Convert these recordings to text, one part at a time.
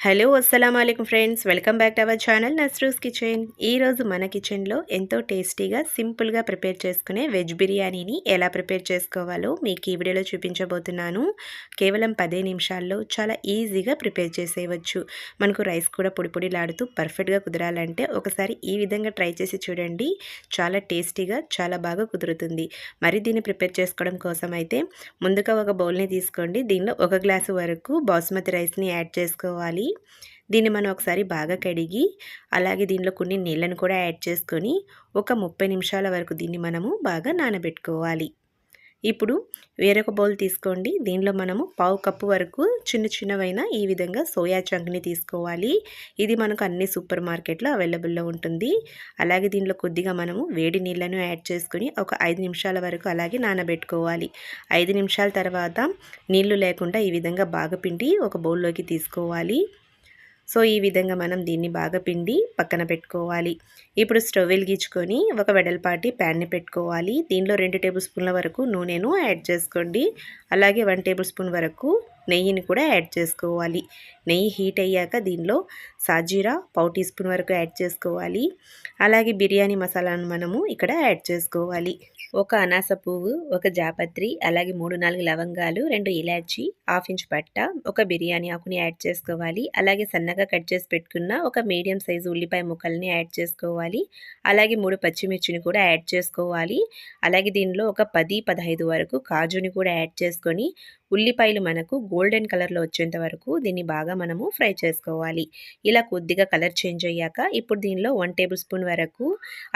Hello అస్సలం అయికం friends. Welcome back to our channel Nasrus kitchen. ఈరోజు మన కిచెన్లో ఎంతో టేస్టీగా సింపుల్గా ప్రిపేర్ చేసుకునే వెజ్ బిర్యానీని ఎలా ప్రిపేర్ చేసుకోవాలో మీకు ఈ వీడియోలో చూపించబోతున్నాను. కేవలం పదే నిమిషాల్లో చాలా ఈజీగా ప్రిపేర్ చేసేయవచ్చు. మనకు రైస్ కూడా పొడిపొడిలాడుతూ పర్ఫెక్ట్గా కుదరాలంటే ఒకసారి ఈ విధంగా ట్రై చేసి చూడండి. చాలా టేస్టీగా చాలా బాగా కుదురుతుంది. మరి దీన్ని ప్రిపేర్ చేసుకోవడం కోసం అయితే ముందుగా ఒక బౌల్ని తీసుకోండి. దీనిలో ఒక గ్లాసు వరకు బాస్మతి రైస్ని యాడ్ చేసుకోవాలి. దీన్ని మనం ఒకసారి బాగా కడిగి అలాగే దీనిలో కొన్ని నీళ్ళను కూడా యాడ్ చేసుకొని ఒక ముప్పై నిమిషాల వరకు దీన్ని మనము బాగా నానబెట్టుకోవాలి. ఇప్పుడు వేరొక బౌల్ తీసుకోండి. దీనిలో మనము పావు కప్పు వరకు చిన్న చిన్నవైన ఈ విధంగా సోయా చంక్ని తీసుకోవాలి. ఇది మనకు అన్ని సూపర్ మార్కెట్లో అవైలబుల్లో ఉంటుంది. అలాగే దీనిలో కొద్దిగా మనము వేడి నీళ్ళను యాడ్ చేసుకొని ఒక ఐదు నిమిషాల వరకు అలాగే నానబెట్టుకోవాలి. ఐదు నిమిషాల తర్వాత నీళ్ళు లేకుండా ఈ విధంగా బాగా పిండి ఒక బౌల్లోకి తీసుకోవాలి. సో ఈ విధంగా మనం దీన్ని బాగా పిండి పక్కన పెట్టుకోవాలి. ఇప్పుడు స్టవ్ వెలిగించుకొని ఒక వెడల్పాటి ప్యాన్ని పెట్టుకోవాలి. దీనిలో రెండు టేబుల్ స్పూన్ల వరకు నూనెను యాడ్ చేసుకోండి. అలాగే వన్ టేబుల్ స్పూన్ వరకు నెయ్యిని కూడా యాడ్ చేసుకోవాలి. నెయ్యి హీట్ అయ్యాక దీనిలో సాజీరా పావు టీ స్పూన్ వరకు యాడ్ చేసుకోవాలి. అలాగే బిర్యానీ మసాలాను మనము ఇక్కడ యాడ్ చేసుకోవాలి. ఒక అనాస పువ్వు ఒక జాపత్రి అలాగే మూడు నాలుగు లవంగాలు రెండు ఇలాచి హాఫ్ ఇంచ్ పట్ట ఒక బిర్యానీ ఆకుని యాడ్ చేసుకోవాలి. అలాగే సన్నగా కట్ చేసి పెట్టుకున్న ఒక మీడియం సైజు ఉల్లిపాయ ముక్కల్ని యాడ్ చేసుకోవాలి. అలాగే మూడు పచ్చిమిర్చిని కూడా యాడ్ చేసుకోవాలి. అలాగే దీనిలో ఒక పది పదహైదు వరకు కాజుని కూడా యాడ్ చేసుకొని ఉల్లిపాయలు మనకు గోల్డెన్ కలర్లో వచ్చేంత వరకు దీన్ని బాగా మనము ఫ్రై చేసుకోవాలి. ఇలా కొద్దిగా కలర్ చేంజ్ అయ్యాక ఇప్పుడు దీనిలో వన్ టేబుల్ స్పూన్ వరకు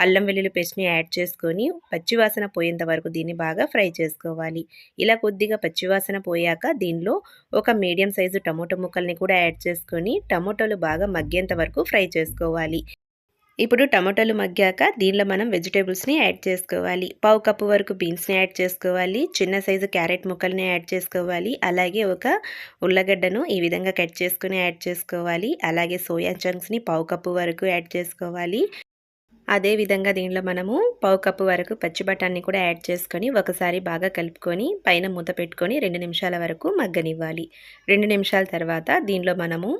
అల్లం వెల్లుల్లి పేస్ట్ని యాడ్ చేసుకొని పచ్చివాసన పోయేంత వరకు దీన్ని బాగా ఫ్రై చేసుకోవాలి. ఇలా కొద్దిగా పచ్చివాసన పోయాక దీనిలో ఒక మీడియం సైజు టమోటో ముక్కల్ని కూడా యాడ్ చేసుకొని టమోటోలు బాగా మగ్గేంత వరకు ఫ్రై చేసుకోవాలి. ఇప్పుడు టమాటోలు మగ్గాక దీనిలో మనం వెజిటేబుల్స్ని యాడ్ చేసుకోవాలి. పావు కప్పు వరకు బీన్స్ని యాడ్ చేసుకోవాలి. చిన్న సైజు క్యారెట్ ముక్కల్ని యాడ్ చేసుకోవాలి. అలాగే ఒక ఉల్లగడ్డను ఈ విధంగా కట్ చేసుకుని యాడ్ చేసుకోవాలి. అలాగే సోయా చంక్స్ని పావు కప్పు వరకు యాడ్ చేసుకోవాలి. అదేవిధంగా దీనిలో మనము పావు కప్పు వరకు పచ్చి బఠాన్ని కూడా యాడ్ చేసుకొని ఒకసారి బాగా కలుపుకొని పైన మూత పెట్టుకొని రెండు నిమిషాల వరకు మగ్గనివ్వాలి. రెండు నిమిషాల తర్వాత దీనిలో మనము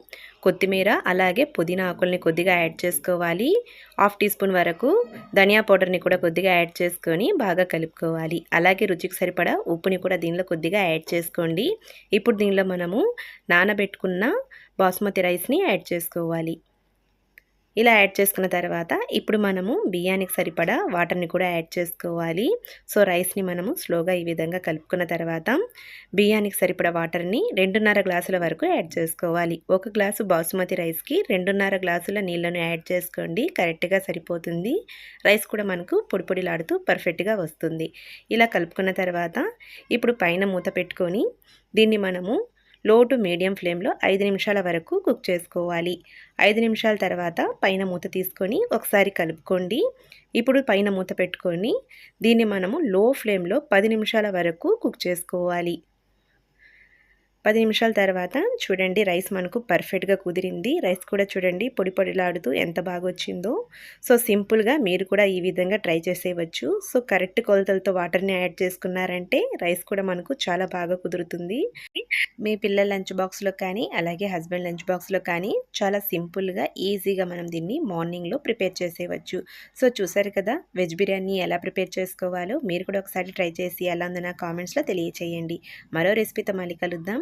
కొత్తిమీర అలాగే పుదీనా ఆకుల్ని కొద్దిగా యాడ్ చేసుకోవాలి. హాఫ్ టీ స్పూన్ వరకు ధనియా పౌడర్ని కూడా కొద్దిగా యాడ్ చేసుకొని బాగా కలుపుకోవాలి. అలాగే రుచికి సరిపడా ఉప్పుని కూడా దీనిలో కొద్దిగా యాడ్ చేసుకోండి. ఇప్పుడు దీనిలో మనము నానబెట్టుకున్న బాస్మతి రైస్ని యాడ్ చేసుకోవాలి. ఇలా యాడ్ చేసుకున్న తర్వాత ఇప్పుడు మనము బియ్యానికి సరిపడా వాటర్ని కూడా యాడ్ చేసుకోవాలి. సో రైస్ని మనము స్లోగా ఈ విధంగా కలుపుకున్న తర్వాత బియ్యానికి సరిపడా వాటర్ని రెండున్నర గ్లాసుల వరకు యాడ్ చేసుకోవాలి. ఒక గ్లాసు బాసుమతి రైస్కి రెండున్నర గ్లాసుల నీళ్ళను యాడ్ చేసుకోండి. కరెక్ట్గా సరిపోతుంది. రైస్ కూడా మనకు పొడిపొడిలాడుతూ పర్ఫెక్ట్గా వస్తుంది. ఇలా కలుపుకున్న తర్వాత ఇప్పుడు పైన మూత పెట్టుకొని దీన్ని మనము లో టు మీడియం ఫ్లేమ్లో ఐదు నిమిషాల వరకు కుక్ చేసుకోవాలి. ఐదు నిమిషాల తర్వాత పైన మూత తీసుకొని ఒకసారి కలుపుకోండి. ఇప్పుడు పైన మూత పెట్టుకొని దీన్ని మనము లో ఫ్లేమ్లో పది నిమిషాల వరకు కుక్ చేసుకోవాలి. పది నిమిషాల తర్వాత చూడండి రైస్ మనకు పర్ఫెక్ట్గా కుదిరింది. రైస్ కూడా చూడండి పొడి పొడిలాడుతూ ఎంత బాగా వచ్చిందో సో సింపుల్గా మీరు కూడా ఈ విధంగా ట్రై చేసేయవచ్చు. సో కరెక్ట్ కొలతలతో వాటర్ని యాడ్ చేసుకున్నారంటే రైస్ కూడా మనకు చాలా బాగా కుదురుతుంది. మీ పిల్లల లంచ్ బాక్స్లో కానీ అలాగే హస్బెండ్ లంచ్ బాక్స్లో కానీ చాలా సింపుల్గా ఈజీగా మనం దీన్ని మార్నింగ్లో ప్రిపేర్ చేసేయవచ్చు. సో చూసారు కదా వెజ్ బిర్యానీ ఎలా ప్రిపేర్ చేసుకోవాలో మీరు కూడా ఒకసారి ట్రై చేసి ఎలా ఉందో నా కామెంట్స్లో తెలియచేయండి. మరో రెసిపీతో మళ్ళీ కలుద్దాం.